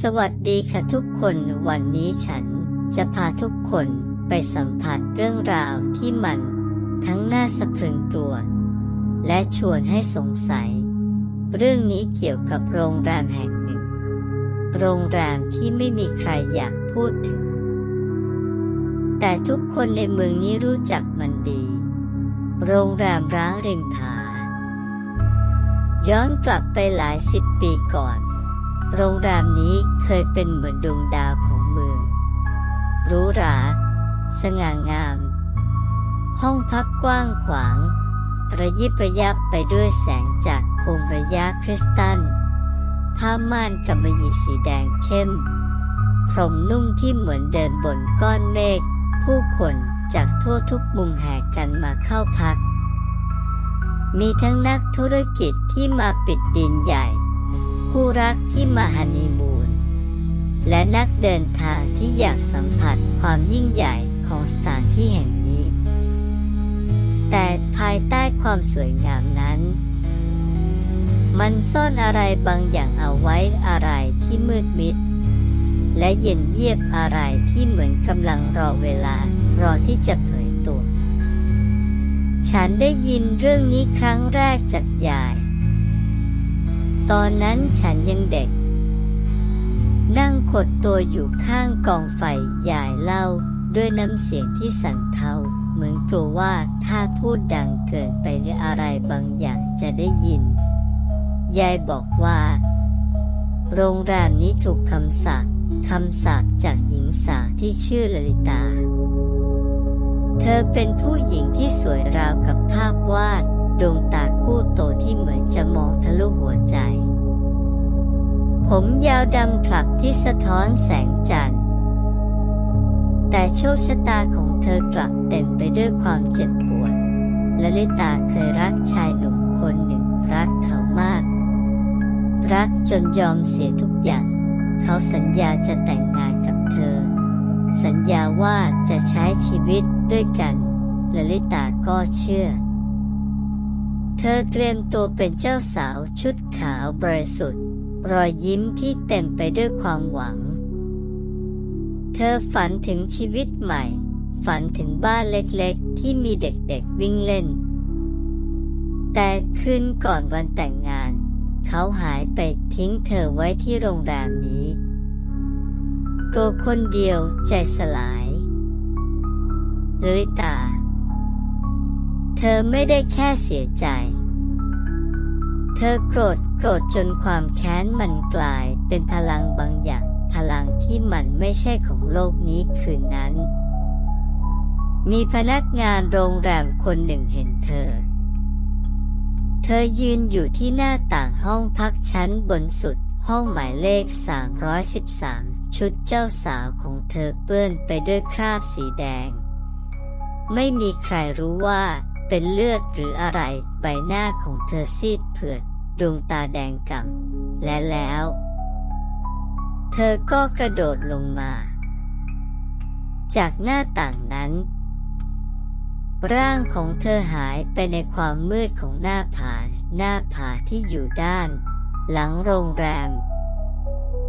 สวัสดีค่ะทุกคนวันนี้ฉันจะพาทุกคนไปสัมผัสเรื่องราวที่มันทั้งน่าสะพรึงกลัว และชวนให้สงสัย เรื่องนี้เกี่ยวกับโรงแรมแห่งหนึ่ง โรงแรมที่ไม่มีใครอยากพูดถึง แต่ทุกคนในเมืองนี้รู้จักมันดี โรงแรมร้างริมผาย้อนกลับไปหลายสิบปีก่อน โรงแรมนี้เคยเป็นเหมือนดวงดาวของเมืองหรูหรา สง่างาม ห้องพักกว้างขวาง ระยิบระยับไปด้วยแสงจากโคมระยะคริสตัลผ้าม่านกำมะหยี่สีแดงเข้ม พรมนุ่มที่เหมือนเดินบนก้อนเมฆผู้คนจากทั่วทุกมุมแห่กันมาเข้าพัก มีทั้งนักธุรกิจที่มาปิดดินใหญ่ คู่รักที่มาฮันนีมูนและนักเดินทางที่อยากสัมผัสความยิ่งใหญ่ของสถานที่แห่งนี้ แต่ภายใต้ความสวยงามนั้น มันซ่อนอะไรบางอย่างเอาไว้อะไรที่มืดมิด และเย็นเยียบอะไรที่เหมือนกำลังรอเวลารอที่จะเผยตัว ฉันได้ยินเรื่องนี้ครั้งแรกจากยาย ตอนนั้นฉันยังเด็ก นั่งขดตัวอยู่ข้างกองไฟยายเล่าด้วยน้ำเสียงที่สั่นเทาเหมือนกลัวว่าถ้าพูดดังเกินไปหรืออะไรบางอย่างจะได้ยิน ยายบอกว่า โรงแรมนี้ถูกคำสาปคำสาปจากหญิงสาวที่ชื่อลลิตา เธอเป็นผู้หญิงที่สวยราวกับภาพวาด ดวงตาคู่โตที่เหมือนจะมองทะลุหัวใจ ผมยาวดำคลับที่สะท้อนแสงจันทร์ แต่โชคชะตาของเธอกลับเต็มไปด้วยความเจ็บปวดแลลิตาเคยรักชายหนุ่มคนหนึ่งรักเขามาก รักจนยอมเสียทุกอย่าง เขาสัญญาจะแต่งงานกับเธอ สัญญาว่าจะใช้ชีวิตด้วยกันแลลิตาก็เชื่อ เธอเตรียมตัวเป็นเจ้าสาวชุดขาวบริสุทธิ์ รอยยิ้มที่เต็มไปด้วยความหวัง เธอฝันถึงชีวิตใหม่ ฝันถึงบ้านเล็กๆ ที่มีเด็กๆวิ่งเล่น แต่คืนก่อนวันแต่งงาน เขาหายไปทิ้งเธอไว้ที่โรงแรมนี้ ตัวคนเดียวใจสลายลลิตา ธอไม่ได้แค่เสียใจ เธอโกรธโกรธจนความแค้นมันกลายเป็นพลังบางอย่าง พลังที่มันไม่ใช่ของโลกนี้คืนนั้น มีพนักงานโรงแรมคนหนึ่งเห็นเธอ เธอยืนอยู่ที่หน้าต่างห้องพักชั้นบนสุดห้องหมายเลข 313 ชุดเจ้าสาวของเธอเปื้อนไปด้วยคราบสีแดง ไม่มีใครรู้ว่า เป็นเลือดหรืออะไรใบหน้าของเธอซีดเผือดดวงตาแดงก่ำและแล้ว เธอก็กระโดดลงมา จากหน้าต่างนั้น ร่างของเธอหายไปในความมืดของหน้าผาหน้าผาที่อยู่ด้าน หลังโรงแรม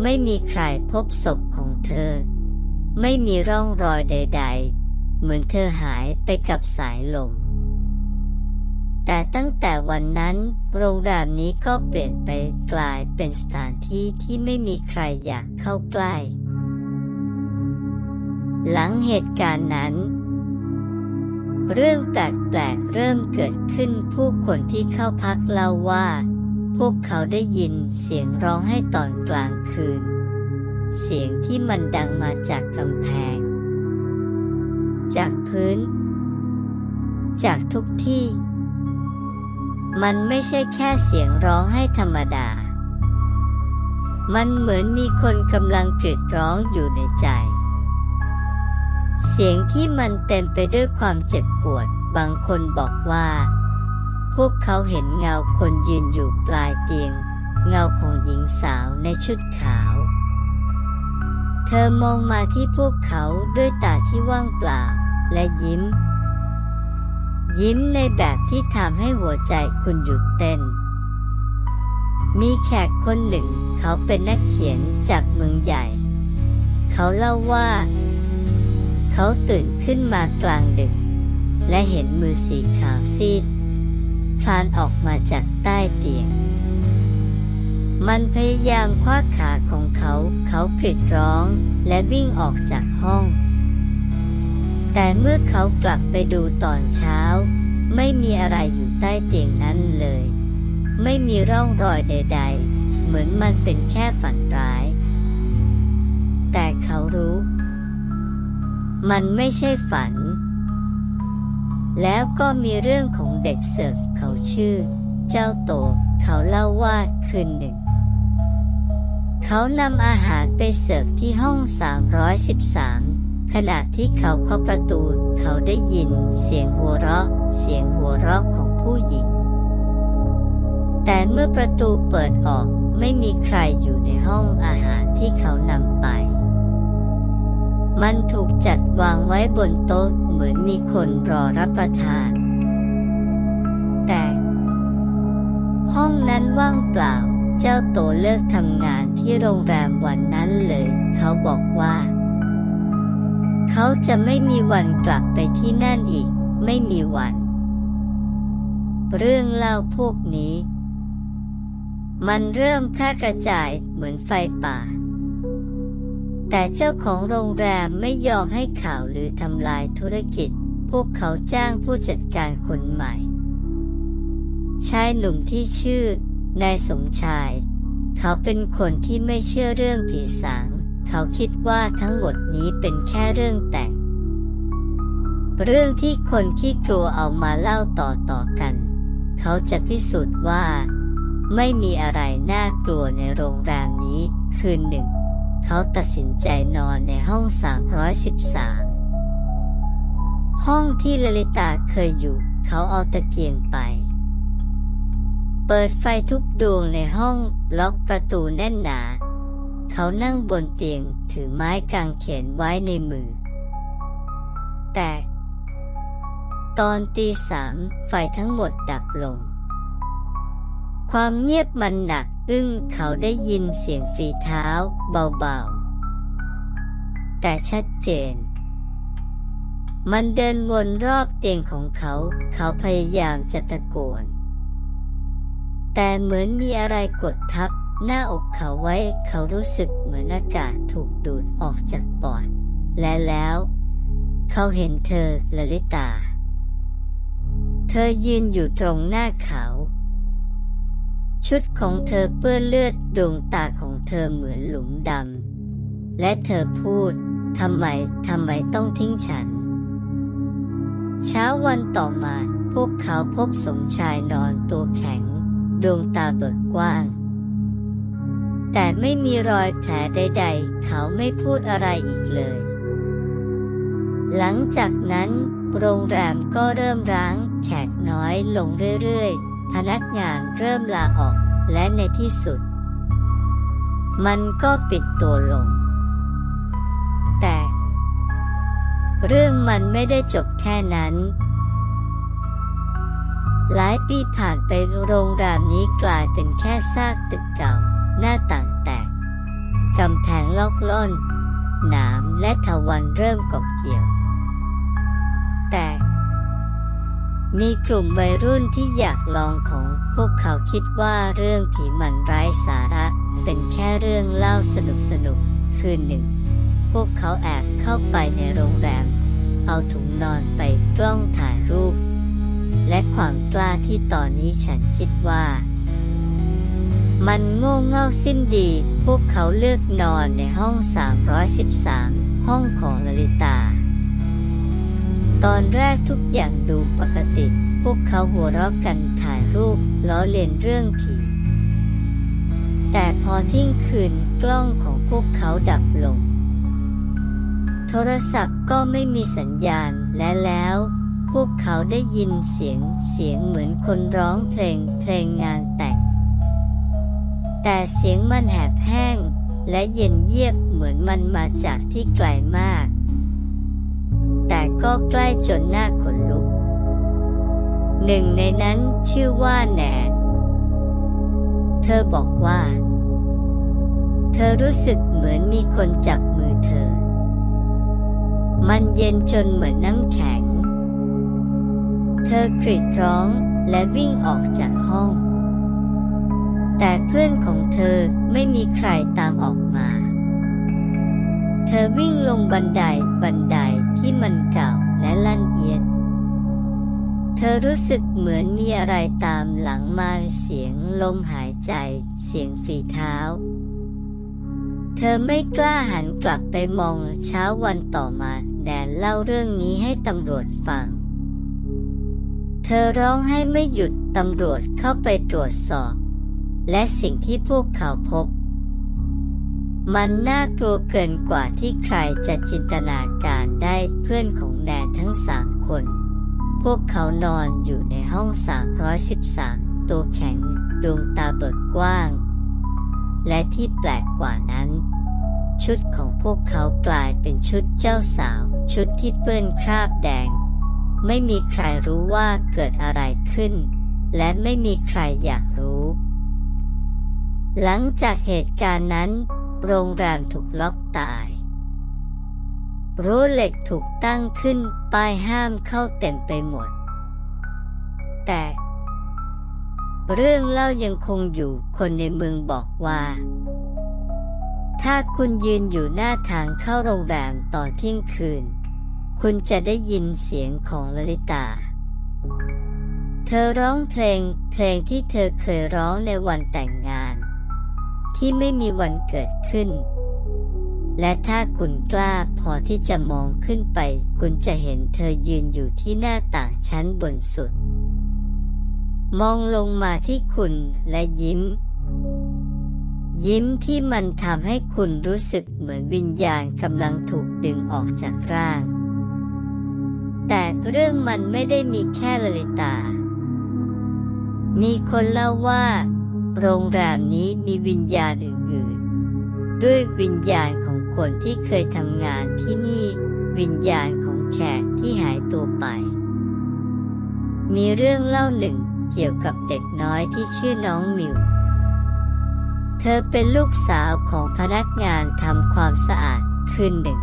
ไม่มีใครพบศพของเธอ ไม่มีร่องรอยใด ๆ เหมือนเธอหายไปกับสายลม แต่ตั้งแต่วันนั้นโรงแรมนี้ก็เปลี่ยนไปกลายเป็นสถานที่ที่ไม่มีใครอยากเข้าใกล้ หลังเหตุการณ์นั้น เรื่องแปลกๆเริ่มเกิดขึ้นผู้คนที่เข้าพักเล่าว่า พวกเขาได้ยินเสียงร้องให้ตอนกลางคืน เสียงที่มันดังมาจากกำแพง จากพื้น จากทุกที่ มันไม่ใช่แค่เสียงร้องให้ธรรมดา มันเหมือนมีคนกำลังกรีดร้องอยู่ในใจ เสียงที่มันเต็มไปด้วยความเจ็บปวด บางคนบอกว่า พวกเขาเห็นเงาคนยืนอยู่ปลายเตียง เงาของหญิงสาวในชุดขาว เธอมองมาที่พวกเขาด้วยตาที่ว่างเปล่าและยิ้ม ยิ้มในแบบที่ทำให้หัวใจคุณหยุดเต้น มีแขกคนหนึ่งเขาเป็นนักเขียนจากเมืองใหญ่ เขาเล่าว่า เขาตื่นขึ้นมากลางดึก และเห็นมือสีขาวซีดคลานออกมาจากใต้เตียง มันพยายามคว้าขาของเขา เขากรีดร้องและวิ่งออกจากห้อง แต่เมื่อเขากลับไปดูตอนเช้า ไม่มีอะไรอยู่ใต้เตียงนั้นเลย ไม่มีร่องรอยใด ๆ เหมือนมันเป็นแค่ฝันร้าย แต่เขารู้ มันไม่ใช่ฝัน แล้วก็มีเรื่องของเด็กเสิร์ฟเขาชื่อ เจ้าโตเขาเล่าว่าคืนหนึ่ง เขานำอาหารไปเสิร์ฟที่ห้อง 313 ขณะที่เขาเข้าประตู เขาได้ยินเสียงหัวเราะ เสียงหัวเราะของผู้หญิง แต่เมื่อประตูเปิดออกไม่มีใครอยู่ในห้องอาหารที่เขานำไป มันถูกจัดวางไว้บนโต๊ะเหมือนมีคนรอรับประทาน แต่ ห้องนั้นว่างเปล่า เจ้าโตเลิกทำงานที่โรงแรมวันนั้นเลย เขาบอกว่า เขาจะไม่มีวันกลับไปที่นั่นอีก ไม่มีวัน เรื่องเล่าพวกนี้ มันเริ่มแพร่กระจายเหมือนไฟป่า แต่เจ้าของโรงแรมไม่ยอมให้ข่าวหรือทำลายธุรกิจ พวกเขาจ้างผู้จัดการคนใหม่ชายหนุ่มที่ชื่อนายสมชาย เขาเป็นคนที่ไม่เชื่อเรื่องผีสาง เขาคิดว่าทั้งหมดนี้เป็นแค่เรื่องแต่ง เรื่องที่คนขี้กลัวเอามาเล่าต่อต่อๆกัน เขาจะพิสูจน์ว่า ไม่มีอะไรน่ากลัวในโรงแรมนี้คืนหนึ่ง เขาตัดสินใจนอนในห้อง 313 ห้องที่ลลิตาเคยอยู่ เขาเอาตะเกียงไปเปิดไฟทุกดวงในห้องล็อกประตูแน่นหนา เขานั่งบนเตียงถือไม้กางเขนไว้ในมือ แต่ ตอนตีสามไฟทั้งหมดดับลง ความเงียบมันหนักอึ้งเขาได้ยินเสียงฝีเท้าเบาๆ แต่ชัดเจน มันเดินวนรอบเตียงของเขา เขาพยายามจะตะโกน แต่เหมือนมีอะไรกดทับ หน้าอกเขาไว้เขารู้สึกเหมือนอากาศถูกดูดออกจากปอด และแล้ว เขาเห็นเธอลลิตา เธอยืนอยู่ตรงหน้าเขา ชุดของเธอเปื้อนเลือดดวงตาของเธอเหมือนหลุมดำและเธอพูดทำไมทำไมต้องทิ้งฉัน เช้าวันต่อมาพวกเขาพบสมชายนอนตัวแข็ง ดวงตาเบิกกว้าง แต่ไม่มีรอยแผลใดๆ เขาไม่พูดอะไรอีกเลย หลังจากนั้น โรงแรมก็เริ่มร้างแขกน้อยลงเรื่อยๆ พนักงานเริ่มลาออกและในที่สุด มันก็ปิดตัวลง แต่ เรื่องมันไม่ได้จบแค่นั้นหลายปีผ่านไปโรงแรมนี้กลายเป็นแค่ซากตึกเก่า หน้าต่างแตก กำแพงลอกล่อนหนามและทวันเริ่มกบเกี่ยว แต่มีกลุ่มวัยรุ่นที่อยากลองของพวกเขาคิดว่าเรื่องผีมันไร้สาระ เป็นแค่เรื่องเล่าสนุกสนุกคืนหนึ่ง พวกเขาแอบเข้าไปในโรงแรม เอาถุงนอนไปกล้องถ่ายรูป และความกล้าที่ตอนนี้ฉันคิดว่า มันโง่เง่าสิ้นดี พวกเขาเลือกนอนในห้อง 313 ห้องของลลิตา ตอนแรกทุกอย่างดูปกติ พวกเขาหัวเราะกันถ่ายรูปล้อเลียนเรื่องผี แต่พอทิ้งคืนกล้องของพวกเขาดับลง โทรศัพท์ก็ไม่มีสัญญาณและแล้วพวกเขาได้ยินเสียงเสียงเหมือนคนร้องเพลงเพลงงานแต่ง แต่เสียงมันแหบแห้ง และเย็นเยียบเหมือนมันมาจากที่ไกลมาก แต่ก็ใกล้จนหน้าขนลุก หนึ่งในนั้นชื่อว่าแนนเธอบอกว่า เธอรู้สึกเหมือนมีคนจับมือเธอ มันเย็นจนเหมือนน้ำแข็ง เธอกรีดร้องและวิ่งออกจากห้อง แต่เพื่อนของเธอไม่มีใครตามออกมา เธอวิ่งลงบันไดบันไดที่มันเก่าและลั่นเอียด เธอรู้สึกเหมือนมีอะไรตามหลังมาเสียงลมหายใจ เสียงฝีเท้า เธอไม่กล้าหันกลับไปมองเช้าวันต่อมาแดนเล่าเรื่องนี้ให้ตำรวจฟัง เธอร้องให้ไม่หยุดตำรวจเข้าไปตรวจสอบ และสิ่งที่พวกเขาพบ มันน่ากลัวเกินกว่าที่ใครจะจินตนาการได้เพื่อนของแดนทั้งสามคน พวกเขานอนอยู่ในห้อง 313 ตัวแข็งดวงตาเบิกกว้าง และที่แปลกกว่านั้น ชุดของพวกเขากลายเป็นชุดเจ้าสาว ชุดที่เปื้อนคราบแดง ไม่มีใครรู้ว่าเกิดอะไรขึ้น และไม่มีใครอยาก หลังจากเหตุการณ์นั้น โรงแรมถูกล็อกตาย รั้วเหล็กถูกตั้งขึ้นป้ายห้ามเข้าเต็มไปหมด แต่ เรื่องเล่ายังคงอยู่คนในเมืองบอกว่า ถ้าคุณยืนอยู่หน้าทางเข้าโรงแรมตอนเที่ยงคืน คุณจะได้ยินเสียงของลลิตาเธอร้องเพลงเพลงที่เธอเคยร้องในวันแต่งงาน ที่ไม่มีวันเกิดขึ้น และถ้าคุณกล้าพอที่จะมองขึ้นไป คุณจะเห็นเธอยืนอยู่ที่หน้าต่างชั้นบนสุด มองลงมาที่คุณและยิ้ม ยิ้มที่มันทำให้คุณรู้สึกเหมือนวิญญาณกำลังถูกดึงออกจากร่าง แต่เรื่องมันไม่ได้มีแค่ลลิตามีคนเล่าว่า โรงแรมนี้มีวิญญาณอื่นๆ ด้วยวิญญาณของคนที่เคยทำงานที่นี่วิญญาณของแขกที่หายตัวไป มีเรื่องเล่าหนึ่งเกี่ยวกับเด็กน้อยที่ชื่อน้องมิว เธอเป็นลูกสาวของพนักงานทำความสะอาดคืนหนึ่ง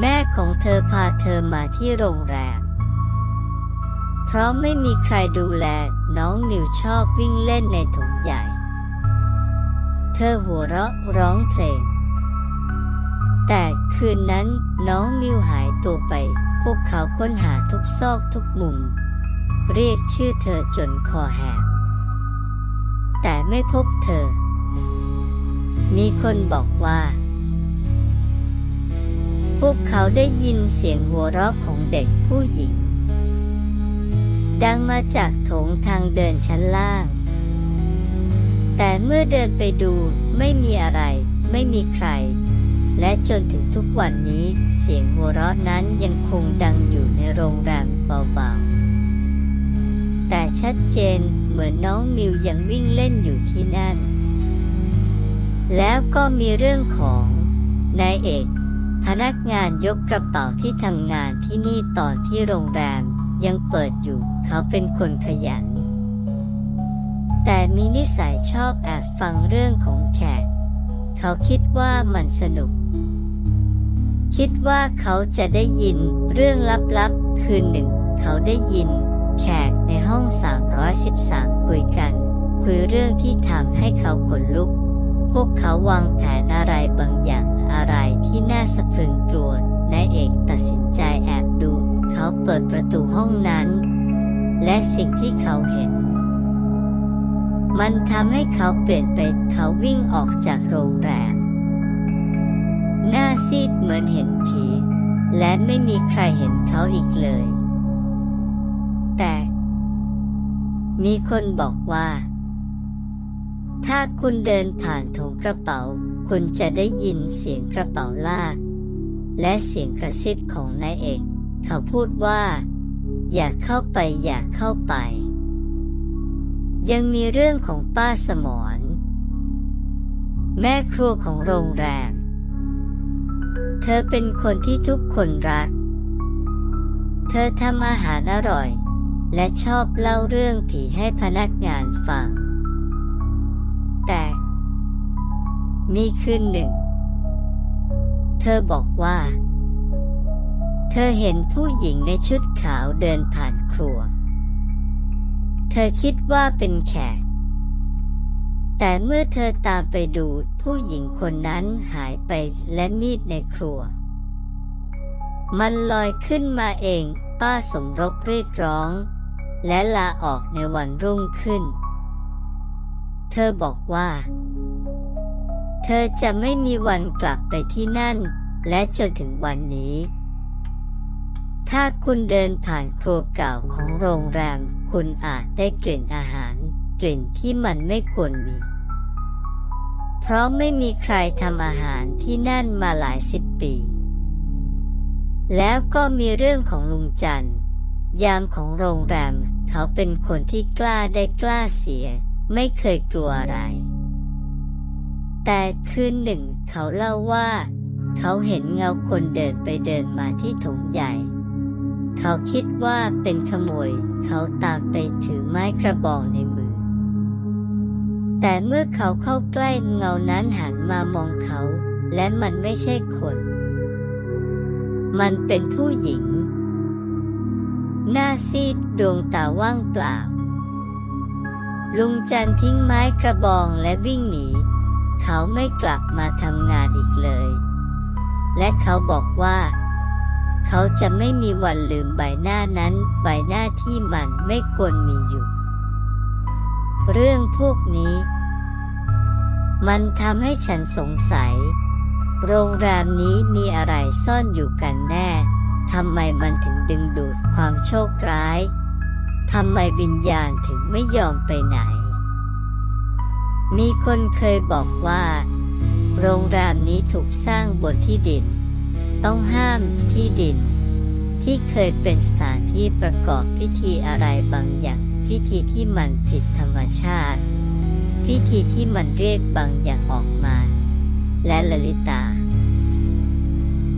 แม่ของเธอพาเธอมาที่โรงแรม เพราะไม่มีใครดูแล น้องนิวชอบวิ่งเล่นในถุงใหญ่ เธอหัวเราะร้องเพลง แต่คืนนั้นน้องนิวหายตัวไป พวกเขาค้นหาทุกซอกทุกมุม เรียกชื่อเธอจนคอแหบแต่ไม่พบเธอ มีคนบอกว่า พวกเขาได้ยินเสียงหัวเราะของเด็กผู้หญิง ดังมาจากโถงทางเดินชั้นล่าง แต่เมื่อเดินไปดูไม่มีอะไร ไม่มีใคร และจนถึงทุกวันนี้เสียงหัวเราะนั้นยังคงดังอยู่ในโรงแรมเบาๆ แต่ชัดเจนเหมือนน้องมิวยังวิ่งเล่นอยู่ที่นั่น แล้วก็มีเรื่องของนายเอกพนักงานยกกระเป๋าที่ทำงานที่นี่ตอนที่โรงแรมยังเปิดอยู่ เขาเป็นคนขยัน แต่มีนิสัยชอบแอบฟังเรื่องของแขก เขาคิดว่ามันสนุก คิดว่าเขาจะได้ยินเรื่องลับๆ คืนหนึ่ง เขาได้ยิน แขกในห้อง 313 คุยกันคุยเรื่องที่ทำให้เขาขนลุก พวกเขาวางแผนอะไรบางอย่างอะไรที่น่าสะพรึงกลัวนายเอกตัดสินใจแอบดู เขาเปิดประตูห้องนั้น และสิ่งที่เขาเห็น มันทำให้เขาเปลี่ยนไปเขาวิ่งออกจากโรงแรม หน้าซีดเหมือนเห็นผี และไม่มีใครเห็นเขาอีกเลย แต่ มีคนบอกว่า ถ้าคุณเดินผ่านถุงกระเป๋า คุณจะได้ยินเสียงกระเป๋าลาก และเสียงกระซิบของนายเอก เขาพูดว่า อย่าเข้าไปอย่าเข้าไป ยังมีเรื่องของป้าสมรแม่ครัวของโรงแรม เธอเป็นคนที่ทุกคนรัก เธอทำอาหารอร่อย และชอบเล่าเรื่องผีให้พนักงานฟัง แต่มีคืนหนึ่ง เธอบอกว่า เธอเห็นผู้หญิงในชุดขาวเดินผ่านครัว เธอคิดว่าเป็นแขก แต่เมื่อเธอตามไปดูผู้หญิงคนนั้นหายไปและมีดในครัว มันลอยขึ้นมาเองป้าสมรบเรียกร้อง และลาออกในวันรุ่งขึ้น เธอบอกว่า เธอจะไม่มีวันกลับไปที่นั่น และจนถึงวันนี้ ถ้าคุณเดินผ่านครัวเก่าของโรงแรม คุณอาจได้กลิ่นอาหาร กลิ่นที่มันไม่ควรมี เพราะไม่มีใครทำอาหารที่นั่นมาหลายสิบปี แล้วก็มีเรื่องของลุงจันยามของโรงแรม เขาเป็นคนที่กล้าได้กล้าเสีย ไม่เคยกลัวอะไร แต่คืนหนึ่งเขาเล่าว่า เขาเห็นเงาคนเดินไปเดินมาที่ถุงใหญ่ เขาคิดว่าเป็นขโมย เขาตามไปถือไม้กระบองในมือ แต่เมื่อเขาเข้าใกล้เงานั้นหันมามองเขา และมันไม่ใช่คน มันเป็นผู้หญิง หน้าซีดดวงตาว่างเปล่า ลุงจันทิ้งไม้กระบองและวิ่งหนี เขาไม่กลับมาทำงานอีกเลย และเขาบอกว่า เขาจะไม่มีวันลืมใบหน้านั้น ใบหน้าที่มันไม่ควรมีอยู่ เรื่องพวกนี้ มันทำให้ฉันสงสัย โรงแรมนี้มีอะไรซ่อนอยู่กันแน่ทำไมมันถึงดึงดูดความโชคร้ายทำไมวิญญาณถึงไม่ยอมไปไหน มีคนเคยบอกว่า โรงแรมนี้ถูกสร้างบนที่ดิน ต้องห้ามที่ดิน ที่เคยเป็นสถานที่ประกอบพิธีอะไรบางอย่างพิธีที่มันผิดธรรมชาติ พิธีที่มันเรียกบางอย่างออกมา และลลิตา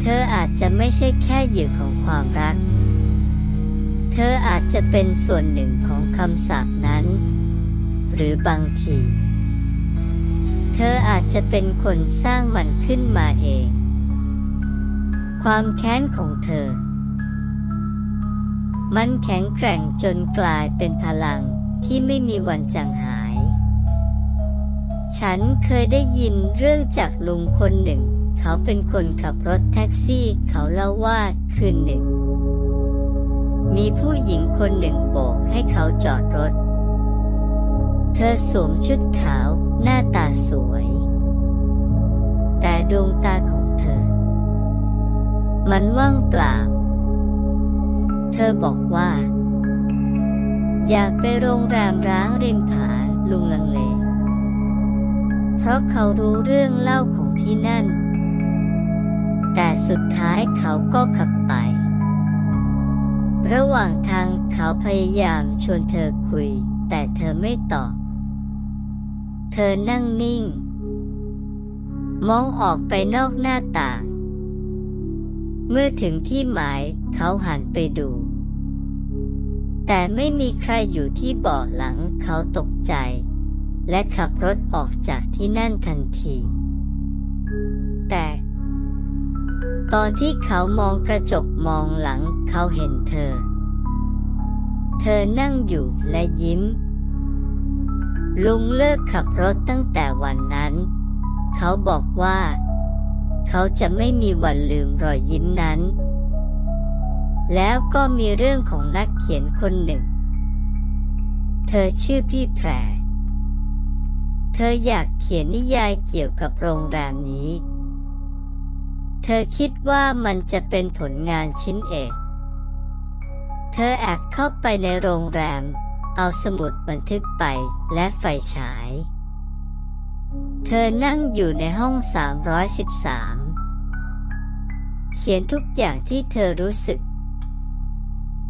เธออาจจะไม่ใช่แค่เหยื่อของความรัก เธออาจจะเป็นส่วนหนึ่งของคำสาปนั้น หรือบางที เธออาจจะเป็นคนสร้างมันขึ้นมาเอง ความแค้นของเธอ มันแข็งแกร่งจนกลายเป็นพลังที่ไม่มีวันจางหาย ฉันเคยได้ยินเรื่องจากลุงคนหนึ่ง เขาเป็นคนขับรถแท็กซี่ เขาเล่าว่าคืนหนึ่ง มีผู้หญิงคนหนึ่งโบกให้เขาจอดรถ เธอสวมชุดขาว หน้าตาสวย แต่ดวงตาของเธอ มันว่างเปล่า เธอบอกว่า อยากไปโรงแรมร้างริมผาลุงลังเล เพราะเขารู้เรื่องเล่าของที่นั่น แต่สุดท้ายเขาก็ขับไป ระหว่างทางเขาพยายามชวนเธอคุย แต่เธอไม่ตอบ เธอนั่งนิ่ง มองออกไปนอกหน้าต่าง เมื่อถึงที่หมายเขาหันไปดู แต่ไม่มีใครอยู่ที่เบาะหลังเขาตกใจ และขับรถออกจากที่นั่นทันที แต่ ตอนที่เขามองกระจกมองหลังเขาเห็นเธอ เธอนั่งอยู่และยิ้ม ลุงเลิกขับรถตั้งแต่วันนั้น เขาบอกว่า เขาจะไม่มีวันลืมรอยยิ้มนั้น แล้วก็มีเรื่องของนักเขียนคนหนึ่ง เธอชื่อพี่แพร เธออยากเขียนนิยายเกี่ยวกับโรงแรมนี้ เธอคิดว่ามันจะเป็นผลงานชิ้นเอก เธอแอบเข้าไปในโรงแรม เอาสมุดบันทึกไปและไฟฉาย เธอนั่งอยู่ในห้อง 313 เขียนทุกอย่างที่เธอรู้สึก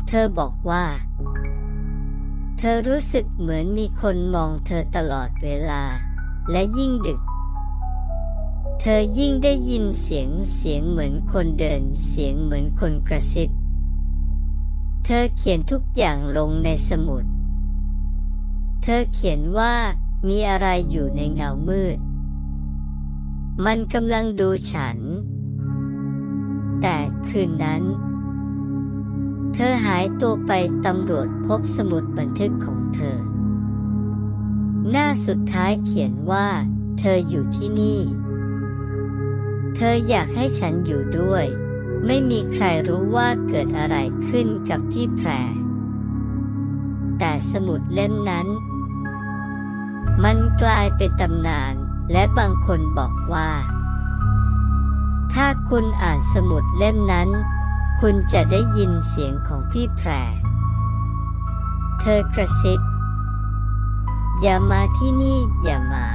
เธอบอกว่า เธอรู้สึกเหมือนมีคนมองเธอตลอดเวลา และยิ่งดึก เธอยิ่งได้ยินเสียงเสียงเหมือนคนเดิน เสียงเหมือนคนกระซิบ เธอเขียนทุกอย่างลงในสมุด เธอเขียนว่า มีอะไรอยู่ในเงามืด มันกำลังดูฉัน แต่คืนนั้น เธอหายตัวไปตำรวจพบสมุดบันทึกของเธอ หน้าสุดท้ายเขียนว่า เธออยู่ที่นี่ เธออยากให้ฉันอยู่ด้วย ไม่มีใครรู้ว่าเกิดอะไรขึ้นกับพี่แพรแต่สมุดเล่มนั้น มันกลายเป็นตำนานและบางคนบอกว่า ถ้าคุณอ่านสมุดเล่มนั้น คุณจะได้ยินเสียงของพี่แพร เธอกระซิบ อย่ามาที่นี่อย่ามา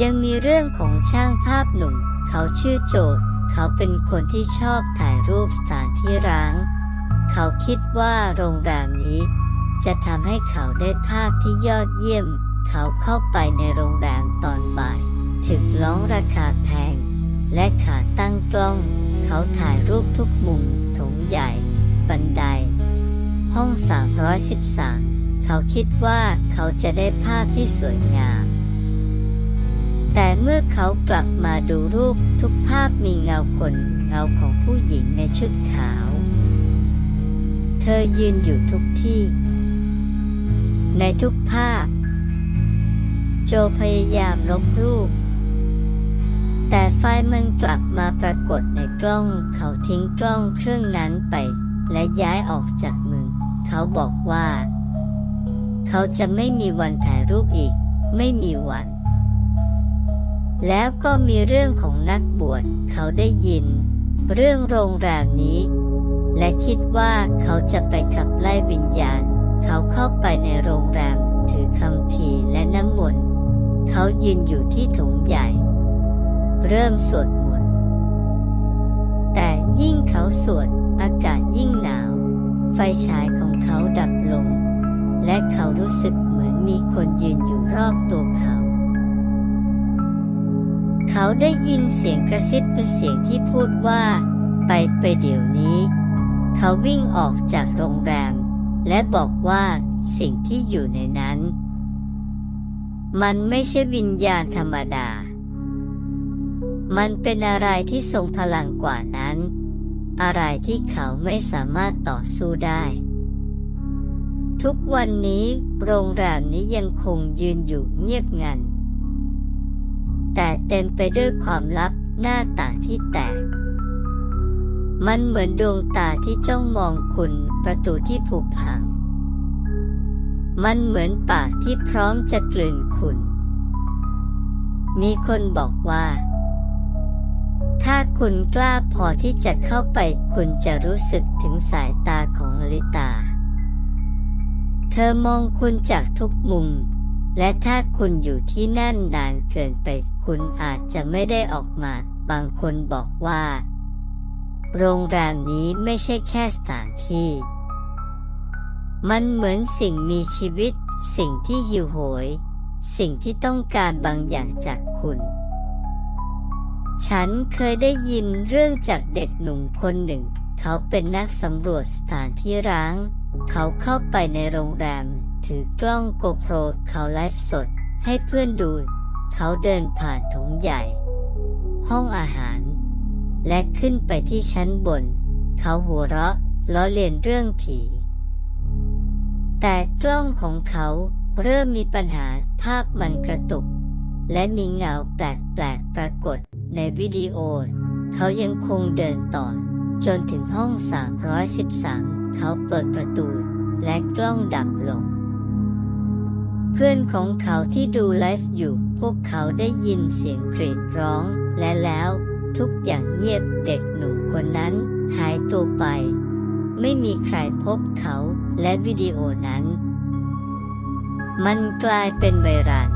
ยังมีเรื่องของช่างภาพหนุ่ม เขาชื่อโจดเขาเป็นคนที่ชอบถ่ายรูปสถานที่ร้าง เขาคิดว่าโรงแรมนี้ จะทำให้เขาได้ภาพที่ยอดเยี่ยม เขาเข้าไปในโรงแรมตอนบ่าย ถึงร้องราคาแพง และขาตั้งกล้อง เขาถ่ายรูปทุกมุมถงใหญ่ บันได ห้อง 313 เขาคิดว่าเขาจะได้ภาพที่สวยงาม แต่เมื่อเขากลับมาดูรูปทุกภาพมีเงาคนเงาของผู้หญิงในชุดขาว เธอยืนอยู่ทุกที่ ในทุกภาพ โจพยายามลบรูป แต่ไฟมันกลับมาปรากฏในกล้อง เขาทิ้งกล้องเครื่องนั้นไป และย้ายออกจากมือ เขาบอกว่า เขาจะไม่มีวันถ่ายรูปอีก ไม่มีวัน แล้วก็มีเรื่องของนักบวช เขาได้ยิน เรื่องโรงแรมนี้ และคิดว่าเขาจะไปขับไล่วิญญาณ เขาเข้าไปในโรงแรมถือคำพีและน้ำมนต์เขายืนอยู่ที่ถุงใหญ่ เริ่มสวดมนต์แต่ยิ่งเขาสวดอากาศยิ่งหนาว ไฟฉายของเขาดับลง และเขารู้สึกเหมือนมีคนยืนอยู่รอบตัวเขา เขาได้ยินเสียงกระซิบเป็นเสียงที่พูดว่า ไปไปเดี๋ยวนี้ เขาวิ่งออกจากโรงแรม และบอกว่าสิ่งที่อยู่ในนั้น มันไม่ใช่วิญญาณธรรมดา มันเป็นอะไรที่ทรงพลังกว่านั้น อะไรที่เขาไม่สามารถต่อสู้ได้ ทุกวันนี้โรงแรมนี้ยังคงยืนอยู่เงียบงัน แต่เต็มไปด้วยความลับหน้าต่างที่แตก มันเหมือนดวงตาที่จ้องมองคุณประตูที่ผุพัง มันเหมือนปากที่พร้อมจะกลืนคุณ มีคนบอกว่า ถ้าคุณกล้าพอที่จะเข้าไปคุณจะรู้สึกถึงสายตาของลลิตา เธอมองคุณจากทุกมุม และถ้าคุณอยู่ที่นั่นนานเกินไป คุณอาจจะไม่ได้ออกมา บางคนบอกว่า โรงแรมนี้ไม่ใช่แค่สถานที่ มันเหมือนสิ่งมีชีวิต สิ่งที่หิวโหย สิ่งที่ต้องการบางอย่างจากคุณ ฉันเคยได้ยินเรื่องจากเด็กหนุ่มคนหนึ่ง เขาเป็นนักสำรวจสถานที่ร้าง เขาเข้าไปในโรงแรม ถือกล้องโกโปรเขาไลฟ์สด ให้เพื่อนดู เขาเดินผ่านถุงใหญ่ ห้องอาหาร และขึ้นไปที่ชั้นบน เขาหัวเราะล้อเลียนเรื่องผี แต่กล้องของเขาเริ่มมีปัญหาภาพมันกระตุก และมีเงาแปลกๆปรากฏในวิดีโอ เขายังคงเดินต่อ จนถึงห้อง 313 เขาเปิดประตู และกล้องดับลง เพื่อนของเขาที่ดูไลฟ์อยู่ พวกเขาได้ยินเสียงกรีดร้องและแล้ว ทุกอย่างเงียบเด็กหนุ่มคนนั้นหายตัวไป ไม่มีใครพบเขาและวิดีโอนั้น มันกลายเป็นไวรัล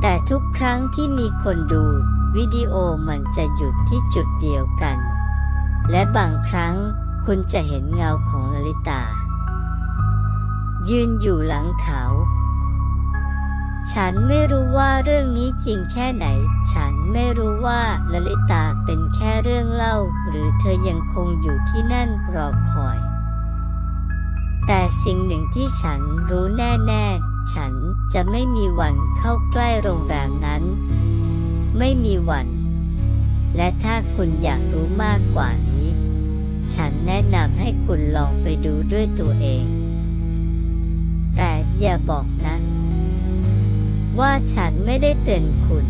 แต่ทุกครั้งที่มีคนดูวิดีโอมันจะหยุดที่จุดเดียวกัน และบางครั้งคุณจะเห็นเงาของลลิตา ยืนอยู่หลังเขา ฉันไม่รู้ว่าเรื่องนี้จริงแค่ไหน ฉันไม่รู้ว่าลลิตาเป็นแค่เรื่องเล่า หรือเธอยังคงอยู่ที่นั่นรอคอย แต่สิ่งหนึ่งที่ฉันรู้แน่ๆ ฉันจะไม่มีวันเข้าใกล้โรงแรมนั้น ไม่มีวัน และถ้าคุณอยากรู้มากกว่านี้ ฉันแนะนำให้คุณลองไปดูด้วยตัวเอง แต่อย่าบอกนะ ว่าฉันไม่ได้เตือนคุณ